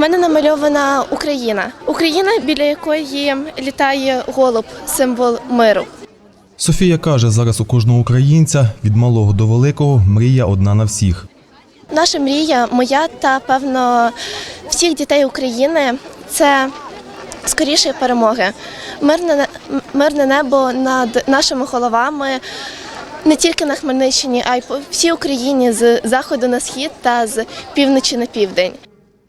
мене намальована Україна. Україна, біля якої літає голуб, символ миру. Софія каже, зараз у кожного українця від малого до великого мрія одна на всіх. Наша мрія, моя та певно всіх дітей України це скорішої перемоги. Мирне, мирне небо над нашими головами не тільки на Хмельниччині, а й по всій Україні з заходу на схід та з півночі на південь.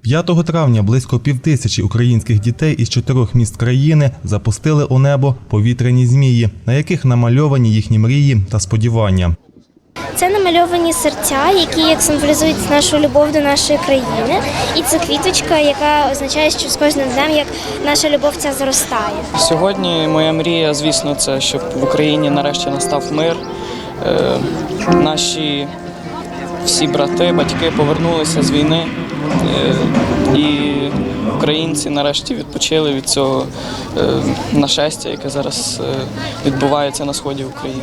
5 травня близько півтисячі українських дітей із чотирьох міст країни запустили у небо повітряні змії, на яких намальовані їхні мрії та сподівання. Це намальовані серця, які як символізують нашу любов до нашої країни. І це квіточка, яка означає, що з кожним днем як наша любов ця зростає. Сьогодні моя мрія, звісно, це щоб в Україні нарешті настав мир. Е, наші всі брати, батьки повернулися з війни, е, і українці нарешті відпочили від цього е, нашестя, яке зараз е, відбувається на сході України.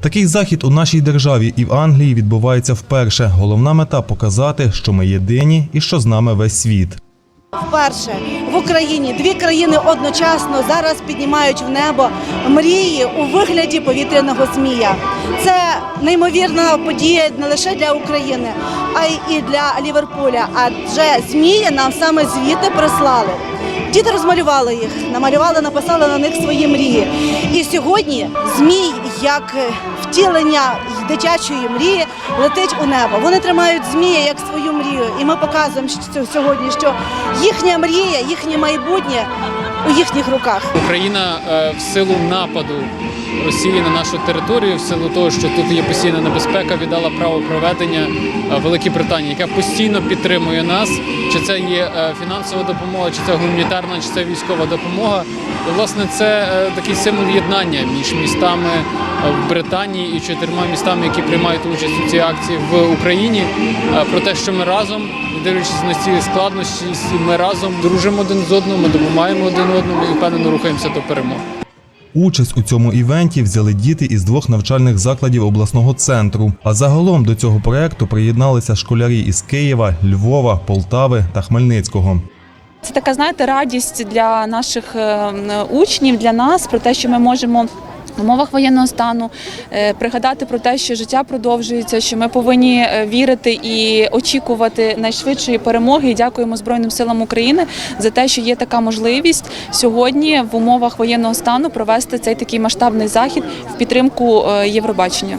Такий захід у нашій державі і в Англії відбувається вперше. Головна мета показати, що ми єдині і що з нами весь світ. Вперше Україні дві країни одночасно зараз піднімають в небо мрії у вигляді повітряного змія. Це неймовірна подія не лише для України, а й і для Ліверпуля. Адже змії нам саме звідти прислали. Діти розмалювали їх, намалювали, написали на них свої мрії. І сьогодні змій, як е, втілення дитячої мрії, летить у небо. Вони тримають змія як свою мрію. І ми показуємо сьогодні, що їхня мрія, їхнє майбутнє у їхніх руках. Україна е, в силу нападу Росії на нашу територію, в силу того, що тут є постійна небезпека, віддала право проведення е, Великій Британії, яка постійно підтримує нас. Чи це є фінансова допомога, чи це гуманітарна, чи це військова допомога. І, власне, це такий символ єднання між містами в Британії і чотирма містами, які приймають участь у цій акції в Україні. е, Про те, що ми разом, дивлячись на ці складнощі, ми разом дружимо один з одним, ми допомагаємо один одному і впевнено рухаємося до перемоги. Участь у цьому івенті взяли діти із двох навчальних закладів обласного центру. А загалом до цього проекту приєдналися школярі із Києва, Львова, Полтави та Хмельницького. Це така, знаєте, радість для наших е, учнів, для нас про те, що ми можемо. В умовах воєнного стану е, пригадати про те, що життя продовжується, що ми повинні е, вірити і очікувати найшвидшої перемоги. І дякуємо Збройним силам України за те, що є така можливість сьогодні в умовах воєнного стану провести цей такий масштабний захід в підтримку е, Євробачення.